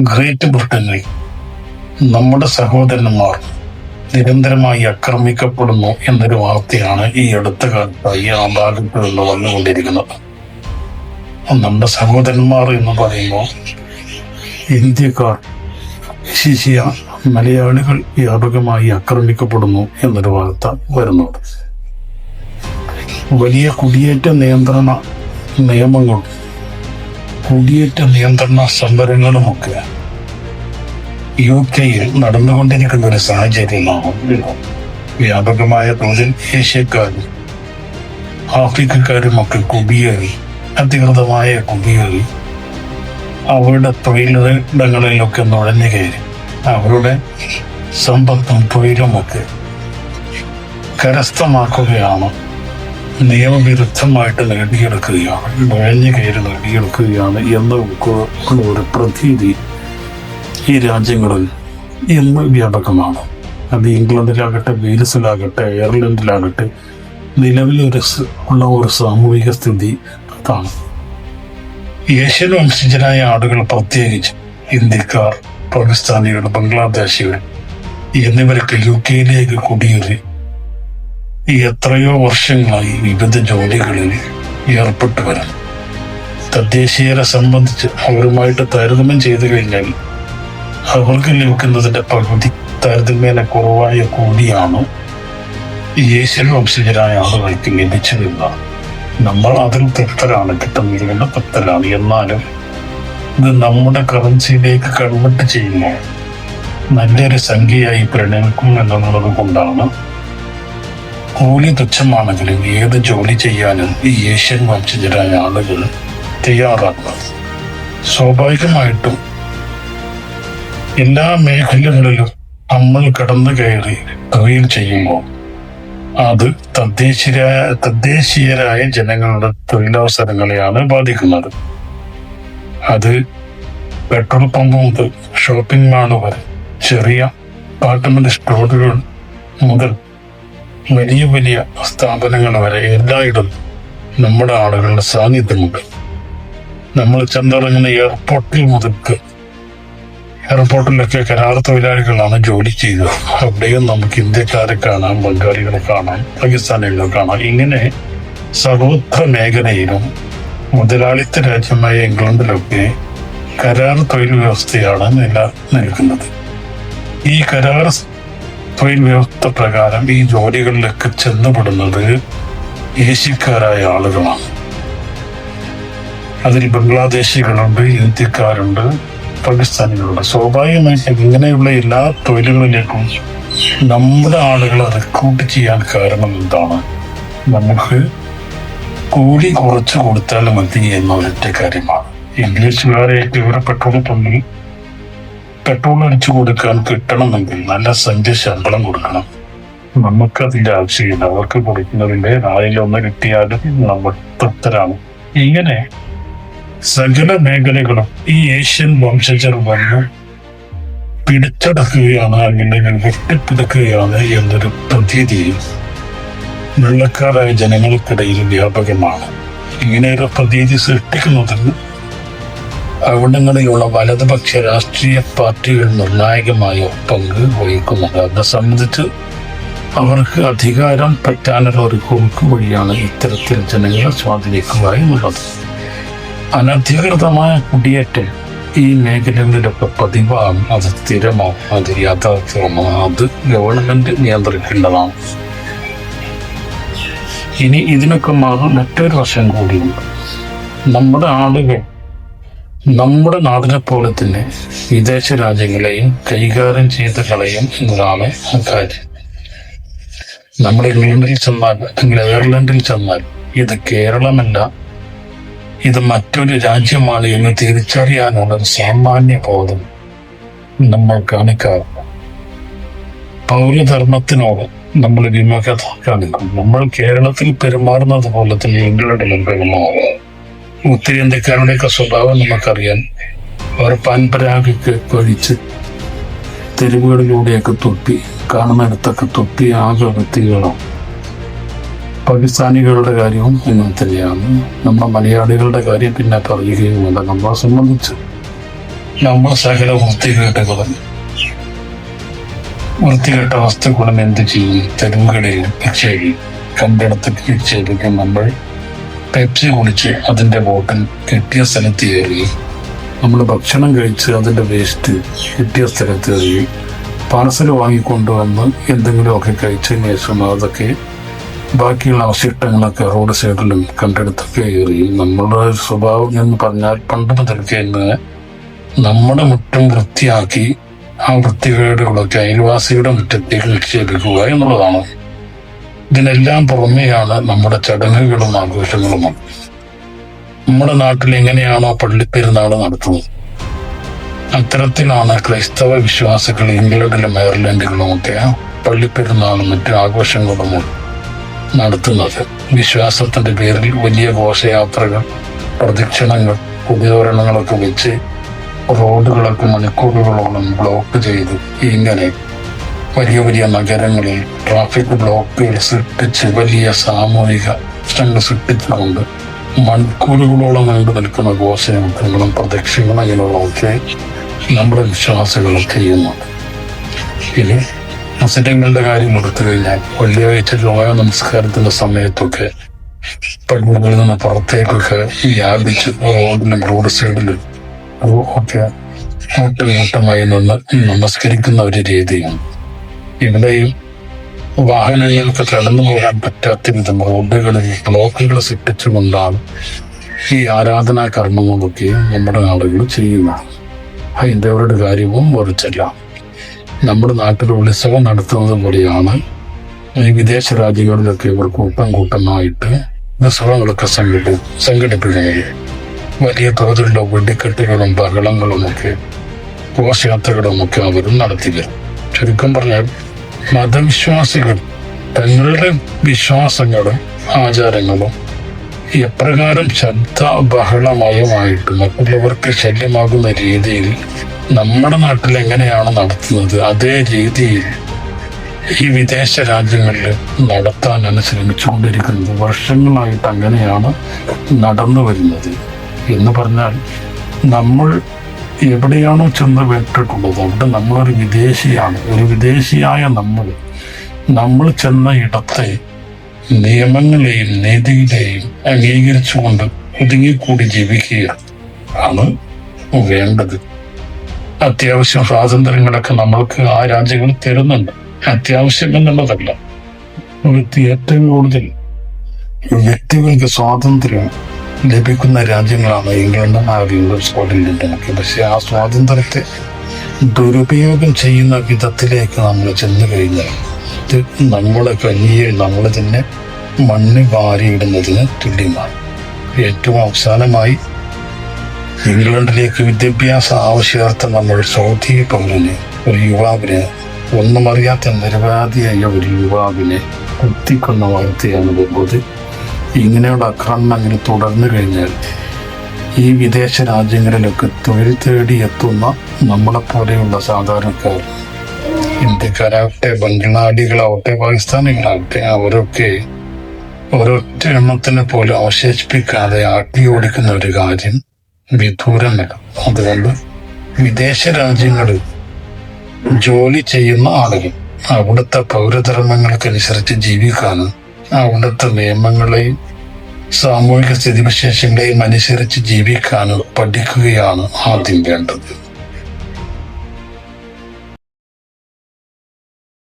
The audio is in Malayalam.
ഗ്രേറ്റ് ബ്രിട്ടനിൽ നമ്മുടെ സഹോദരന്മാർ നിരന്തരമായി ആക്രമിക്കപ്പെടുന്നു എന്നൊരു വാർത്തയാണ് ഈ അടുത്ത കാലത്തായി ആ ഭാഗത്ത് നിന്ന് വന്നുകൊണ്ടിരിക്കുന്നത്. നമ്മുടെ സഹോദരന്മാർ എന്ന് പറയുമ്പോൾ ഇന്ത്യക്കാർ ശിശിയ മലയാളികൾ വ്യാപകമായി ആക്രമിക്കപ്പെടുന്നു എന്നൊരു വാർത്ത വരുന്നുണ്ട്. വലിയ കുടിയേറ്റ നിയന്ത്രണ നിയമങ്ങളും കുടിയേറ്റ നിയന്ത്രണ സമരങ്ങളുമൊക്കെ യു കെയിൽ നടന്നുകൊണ്ടിരിക്കുന്ന ഒരു സാഹചര്യമാണ് വ്യാപകമായ തോതിൽ ഏഷ്യക്കാരും ആഫ്രിക്കക്കാരും ഒക്കെ കുടിയേറി അധികൃതമായ കുടിയേറി അവരുടെ തൊഴിലിടങ്ങളിലൊക്കെ നുഴഞ്ഞു കയറി. അവരുടെ സമ്പത്തും തൊഴിലുമൊക്കെ കരസ്ഥമാക്കുകയാണ് നിയമവിരുദ്ധമായിട്ട് നേടിയെടുക്കുകയാണ് നുഴഞ്ഞു കയറി നേടിയെടുക്കുകയാണ് എന്ന ഒരു പ്രതീതി ഈ രാജ്യങ്ങളിൽ ഇന്ന് വ്യാപകമാണ്. അത് ഇംഗ്ലണ്ടിലാകട്ടെ വെയിൽസിലാകട്ടെ അയർലൻഡിലാകട്ടെ നിലവിലൊരു ഉള്ള ഒരു സാമൂഹിക സ്ഥിതി അതാണ്. ഏഷ്യൻ വംശജരായ ആളുകൾ പ്രത്യേകിച്ച് ഇന്ത്യക്കാർ പാകിസ്ഥാനികൾ ബംഗ്ലാദേശികൾ എന്നിവരൊക്കെ യു കെയിലേക്ക് കുടിയേറി എത്രയോ വർഷങ്ങളായി വിവിധ ജോലികളിൽ ഏർപ്പെട്ടു വരാം. തദ്ദേശീയരെ സംബന്ധിച്ച് അവരുമായിട്ട് താരതമ്യം ചെയ്തു കഴിഞ്ഞാൽ അവർക്ക് ലഭിക്കുന്നതിന്റെ പകുതി താരതമ്യേന കുറവായ കൂടിയാണ് ഏഷ്യൻ വംശജരായ ആളുകൾക്ക് ലഭിച്ചതെന്ന് നമ്മൾ അതിൽ തൃപ്തരാണ് കിട്ടുന്നതിന് തൃപ്തരാണ്. എന്നാലും ഇത് നമ്മുടെ കറൻസിയിലേക്ക് കൺവെർട്ട് ചെയ്യുമ്പോൾ നല്ലൊരു സംഖ്യയായി പരിണമിക്കും എന്നുള്ളത് കൊണ്ടാണ് കൂലി തുച്ഛമാണെങ്കിലും ഏത് ജോലി ചെയ്യാനും ഈ ഏഷ്യൻ വംശജരായ ആളുകൾ തയ്യാറാക്കുന്നത് സ്വാഭാവികമായിട്ടും എല്ലാ മേഖലകളിലും നമ്മൾ കടന്നു കയറി തൊഴിൽ ചെയ്യുമ്പോൾ അത് തദ്ദേശീയരായ തദ്ദേശീയരായ ജനങ്ങളുടെ തൊഴിലവസരങ്ങളെയാണ് ബാധിക്കുന്നത്. അത് പെട്രോൾ പമ്പ് മുതൽ ഷോപ്പിംഗ് മാൾ വരെ ചെറിയ അപ്പാർട്ട്മെന്റ് സ്റ്റോറുകൾ മുതൽ വലിയ വലിയ സ്ഥാപനങ്ങൾ വരെ എല്ലായിടത്തും നമ്മുടെ ആളുകളുടെ സാന്നിധ്യമുണ്ട്. നമ്മൾ ചെന്നിറങ്ങുന്ന എയർപോർട്ടിൽ മുതൽക്ക് എയർപോർട്ടിലൊക്കെ കരാർ തൊഴിലാളികളാണ് ജോലി ചെയ്തത് അവിടെയും നമുക്ക് ഇന്ത്യക്കാരെ കാണാം ബംഗാളികളെ കാണാം പാകിസ്ഥാനികളെ കാണാം. ഇങ്ങനെ സർവത്ര മേഖലയിലും മുതലാളിത്ത രാജ്യമായ ഇംഗ്ലണ്ടിലൊക്കെ കരാർ തൊഴിൽ വ്യവസ്ഥയാണ് നില നിൽക്കുന്നത്. ഈ കരാർ തൊഴിൽ വ്യവസ്ഥ പ്രകാരം ഈ ജോലികളിലൊക്കെ ചെന്നപ്പെടുന്നത് ഏഷ്യക്കാരായ ആളുകളാണ്. അതിൽ ബംഗ്ലാദേശികളുണ്ട് ഇന്ത്യക്കാരുണ്ട് പാകിസ്ഥാനികളുണ്ട്. സ്വാഭാവികമായിട്ടും ഇങ്ങനെയുള്ള എല്ലാ തൊഴിലുകളിലേക്കും നമ്മുടെ ആളുകളെ റിക്രൂട്ട് ചെയ്യാൻ കാരണം എന്താണ്? നമുക്ക് കൂലി കുറച്ച് കൊടുത്താൽ മതി എന്നൊരൊറ്റ കാര്യമാണ്. ഇംഗ്ലീഷുകാരെ ഇവരെ പെട്രോൾ പമ്പിൽ പെട്രോൾ അടിച്ചു കൊടുക്കാൻ കിട്ടണമെങ്കിൽ നല്ല സംഖ്യ ശമ്പളം കൊടുക്കണം. നമുക്ക് അതിന്റെ ആവശ്യമില്ല. അവർക്ക് കൊടുക്കുന്നതിന്റെ ആയിലൊന്ന് കിട്ടിയാലും നമ്മൾ തൃപ്തരാണ്. ഇങ്ങനെ സകല മേഖലകളും ഈ ഏഷ്യൻ വംശജർ വന്ന് പിടിച്ചടക്കുകയാണ് അല്ലെങ്കിൽ വെട്ടിപ്പിടുക്കുകയാണ് എന്നൊരു പ്രതീതിയും വെള്ളക്കാരായ ജനങ്ങൾക്കിടയിൽ വ്യാപകമാണ്. ഇങ്ങനെ ഒരു പ്രതീതി സൃഷ്ടിക്കുന്നതിന് അവിടങ്ങളിലുള്ള വലതുപക്ഷ രാഷ്ട്രീയ പാർട്ടികൾ നിർണായകമായ പങ്ക് വഹിക്കുന്നുണ്ട്. അത് സംബന്ധിച്ച് അവർക്ക് അധികാരം പറ്റാനുള്ള ഒരു കുറുക്ക് വഴിയാണ് ഇത്തരത്തിൽ ജനങ്ങളെ സ്വാധീനിക്കുക എന്നുള്ളത് അനധികൃതമായ കുടിയേറ്റം ഈ മേഖലകളിലൊക്കെ പതിവാണ്. അത് സ്ഥിരമോ അത് യാഥാർത്ഥ്യമോ അത് ഗവൺമെന്റ് നിയന്ത്രിക്കേണ്ടതാണ്. ഇനി ഇതിനൊക്കെ മാറും. മറ്റൊരു വശം കൂടിയുണ്ട്. നമ്മുടെ ആളുകൾ നമ്മുടെ നാടിനെ പോലെ തന്നെ വിദേശ രാജ്യങ്ങളെയും കൈകാര്യം ചെയ്ത കളയും എന്നതാണ് കാര്യം. നമ്മൾ ഇംഗ്ലണ്ടിൽ ചെന്നാൽ അല്ലെങ്കിൽ അയർലൻഡിൽ ചെന്നാൽ ഇത് കേരളമല്ല. ഇത് മറ്റൊരു രാജ്യമാണ് എന്ന് തിരിച്ചറിയാനുള്ള ഒരു സാമാന്യ ബോധം നമ്മൾ കാണിക്കാറുണ്ട്. പൗരധർമ്മത്തിനോട് നമ്മൾ വിമുഖത കാണിക്കും നമ്മൾ കേരളത്തിൽ പെരുമാറുന്നത് പോലെ തന്നെ ഇംഗ്ലണ്ടിലും പെരുമാറും ഉത്തരേന്ത്യക്കാരുടെയൊക്കെ സ്വഭാവം നമുക്കറിയാം. അവർ പാൻപരാഗൊക്കെ കഴിച്ച് തെരുവുകളിലൂടെയൊക്കെ തൊപ്പി കാണുന്നിടത്തൊക്കെ തൊപ്പി ആകെ വ്യക്തികളും പാകിസ്ഥാനികളുടെ കാര്യവും ഇങ്ങനെ തന്നെയാണ്. നമ്മുടെ മലയാളികളുടെ കാര്യം പിന്നെ പറയുകയുമില്ല നമ്മളെ സംബന്ധിച്ച് നമ്മൾ സകല വൃത്തികേട്ടുകളും വൃത്തികെട്ട വസ്തുക്കളും എന്ത് ചെയ്യും? തെരുവുകളിൽ പക്ഷേ കണ്ടിടത്ത് നിക്ഷേപിക്കും നമ്മൾ. പെപ്സി കുടിച്ച് അതിന്റെ ബോട്ടിൽ കിട്ടിയ സ്ഥലത്ത് കയറി. നമ്മൾ ഭക്ഷണം കഴിച്ച് അതിന്റെ വേസ്റ്റ് കിട്ടിയ സ്ഥലത്ത് കയറി. പാർസൽ വാങ്ങിക്കൊണ്ടുവന്ന് എന്തെങ്കിലുമൊക്കെ കഴിച്ചതിന് ശേഷം അതൊക്കെ ബാക്കിയുള്ള അവശിഷ്ടങ്ങളൊക്കെ റോഡ് സൈഡിലും കണ്ടെടുത്തൊക്കെ കയറി. നമ്മളുടെ സ്വഭാവം എന്ന് പറഞ്ഞാൽ പണ്ട് മുതൽക്ക് തന്നെ നമ്മുടെ മുറ്റം വൃത്തിയാക്കി ആ വൃത്തികേടുകളൊക്കെ അയൽവാസിയുടെ മുറ്റത്തേക്ക് നിക്ഷേപിക്കുക എന്നുള്ളതാണ്. ഇതിനെല്ലാം പുറമെയാണ് നമ്മുടെ ചടങ്ങുകളും ആഘോഷങ്ങളും നമ്മുടെ നാട്ടിൽ എങ്ങനെയാണോ പള്ളിപ്പെരുന്നാൾ നടത്തുന്നത്? അത്തരത്തിലാണ് ക്രൈസ്തവ വിശ്വാസികൾ ഇംഗ്ലണ്ടിലും അയർലൻഡുകളും ഒക്കെ പള്ളിപ്പെരുന്നാളും മറ്റു ആഘോഷങ്ങളും നടത്തുന്നത്. വിശ്വാസത്തിന്റെ പേരിൽ വലിയ ഘോഷയാത്രകൾ പ്രദക്ഷിണങ്ങൾ ഉപകരണങ്ങളൊക്കെ വെച്ച് റോഡുകളൊക്കെ മണിക്കൂറുകളോളം ബ്ലോക്ക് ചെയ്ത് ഇങ്ങനെ വലിയ വലിയ നഗരങ്ങളിൽ ട്രാഫിക് ബ്ലോക്കുകൾ സൃഷ്ടിച്ച് വലിയ സാമൂഹിക പ്രശ്നങ്ങൾ സൃഷ്ടിച്ചുകൊണ്ട് മണിക്കൂറുകളോളം നീണ്ടു നിൽക്കുന്ന ഘോഷയാത്രകളും പ്രദക്ഷിണങ്ങളും അങ്ങനെയുള്ളതൊക്കെ നമ്മുടെ വിശ്വാസികൾ ചെയ്യുന്നുണ്ട്. ഇനി മുസ്ലിങ്ങളുടെ കാര്യം എടുത്തു കഴിഞ്ഞാൽ വെള്ളിയാഴ്ച ലോക നമസ്കാരത്തിന്റെ സമയത്തൊക്കെ പള്ളികളിൽ നിന്ന് പുറത്തേക്കൊക്കെ വ്യാപിച്ച് റോഡിലും റോഡ് സൈഡിലും ഒക്കെ കൂട്ടം നിന്ന് നമസ്കരിക്കുന്ന ഒരു രീതിയാണ് ഇവിടെയും വാഹനങ്ങൾക്ക് കടന്നു പോകാൻ പറ്റാത്ത വിധം റോഡുകളിൽ ബ്ലോക്കുകൾ സൃഷ്ടിച്ചുകൊണ്ടാണ് ഈ ആരാധനാ കർമ്മങ്ങളൊക്കെ നമ്മുടെ നാടുകൾ ചെയ്യുന്നത്. ഹൈന്ദവരുടെ കാര്യവും വെറുച്ചല്ല നമ്മുടെ നാട്ടിൽ ഉത്സവം നടത്തുന്നത് പോലെയാണ് ഈ വിദേശ രാജ്യങ്ങളിലൊക്കെ ഇവർ കൂട്ടം കൂട്ടമായിട്ട് ഉത്സവങ്ങളൊക്കെ സംഘടി സംഘടിപ്പിക്കുന്നത്. വലിയ തോതിലുള്ള വെടിക്കെട്ടുകളും ബഹളങ്ങളും ഒക്കെ ഘോഷയാത്രകളും ഒക്കെ അവരും നടത്തില്ല ചുരുക്കം പറഞ്ഞാൽ മതവിശ്വാസികൾ തങ്ങളുടെ വിശ്വാസങ്ങളും ആചാരങ്ങളും എപ്രകാരം ശബ്ദ ബഹളമയമായിട്ട് മറ്റുള്ളവർക്ക് ശല്യമാകുന്ന രീതിയിൽ നമ്മുടെ നാട്ടിൽ എങ്ങനെയാണ് നടത്തുന്നത്? അതേ രീതിയിൽ ഈ വിദേശ രാജ്യങ്ങളിൽ നടത്താനാണ് ശ്രമിച്ചുകൊണ്ടിരിക്കുന്നത് വർഷങ്ങളായിട്ട് അങ്ങനെയാണ് നടന്നു വരുന്നത് എന്ന് പറഞ്ഞാൽ നമ്മൾ എവിടെയാണോ ചെന്ന് വിട്ടിട്ടുള്ളത് അവിടെ നമ്മളൊരു വിദേശിയാണ്. ഒരു വിദേശിയായ നമ്മൾ നമ്മൾ ചെന്ന ഇടത്തെ നിയമങ്ങളെയും നീതിയിലെയും അംഗീകരിച്ചുകൊണ്ട് ഒതുങ്ങിക്കൂടി ജീവിക്കുക ആണ് വേണ്ടത്. അത്യാവശ്യം സ്വാതന്ത്ര്യങ്ങളൊക്കെ നമ്മൾക്ക് ആ രാജ്യങ്ങൾ തരുന്നുണ്ട്. അത്യാവശ്യം എന്നുള്ളതല്ല. ഏറ്റവും കൂടുതൽ വ്യക്തികൾക്ക് സ്വാതന്ത്ര്യം ലഭിക്കുന്ന രാജ്യങ്ങളാണ് ഇംഗ്ലണ്ട് ആര്യങ്ങളും സ്കോട്ട്ലൻഡും ഒക്കെ പക്ഷെ ആ സ്വാതന്ത്ര്യത്തെ ദുരുപയോഗം ചെയ്യുന്ന വിധത്തിലേക്ക് നമ്മൾ ചെന്നു കഴിഞ്ഞാൽ ഇത് നമ്മളെ കഞ്ഞിയെ നമ്മൾ തന്നെ മണ്ണ് വാരിയിടുന്നതിന് തുല്യമാണ്. ഏറ്റവും അവസാനമായി ഇംഗ്ലണ്ടിലേക്ക് വിദ്യാഭ്യാസ ആവശ്യാർത്ഥം നമ്മൾ സൗദി പൗരന് ഒരു യുവാവിന് ഒന്നും അറിയാത്ത നിരവധിയായ ഒരു യുവാവിനെ കുത്തിക്കൊന്ന വാർത്തയാണ് വരുന്നത്. ഇങ്ങനെയുള്ള അങ്ങനെ തുടർന്നു കഴിഞ്ഞാൽ ഈ വിദേശ രാജ്യങ്ങളിലൊക്കെ തൊഴിൽ തേടി എത്തുന്ന നമ്മളെപ്പോലെയുള്ള സാധാരണക്കാർ ഇന്ത്യക്കാരാവട്ടെ ബംഗ്ലാടികളാവട്ടെ പാകിസ്ഥാനികളാവട്ടെ അവരൊക്കെ ഒരൊറ്റ എണ്ണത്തിനെ പോലും അവശേഷിപ്പിക്കാതെ ആട്ടി ഓടിക്കുന്ന ഒരു കാര്യം വിദൂരമല്ല. അതുകൊണ്ട് വിദേശ രാജ്യങ്ങളിൽ ജോലി ചെയ്യുന്ന ആളുകൾ അവിടുത്തെ പൗരധർമ്മങ്ങൾക്കനുസരിച്ച് ജീവിക്കാനും അവിടുത്തെ നിയമങ്ങളെയും സാമൂഹിക സ്ഥിതിവിശേഷങ്ങളെയും അനുസരിച്ച് ജീവിക്കാനും പഠിക്കുകയാണ് ആദ്യം വേണ്ടത്.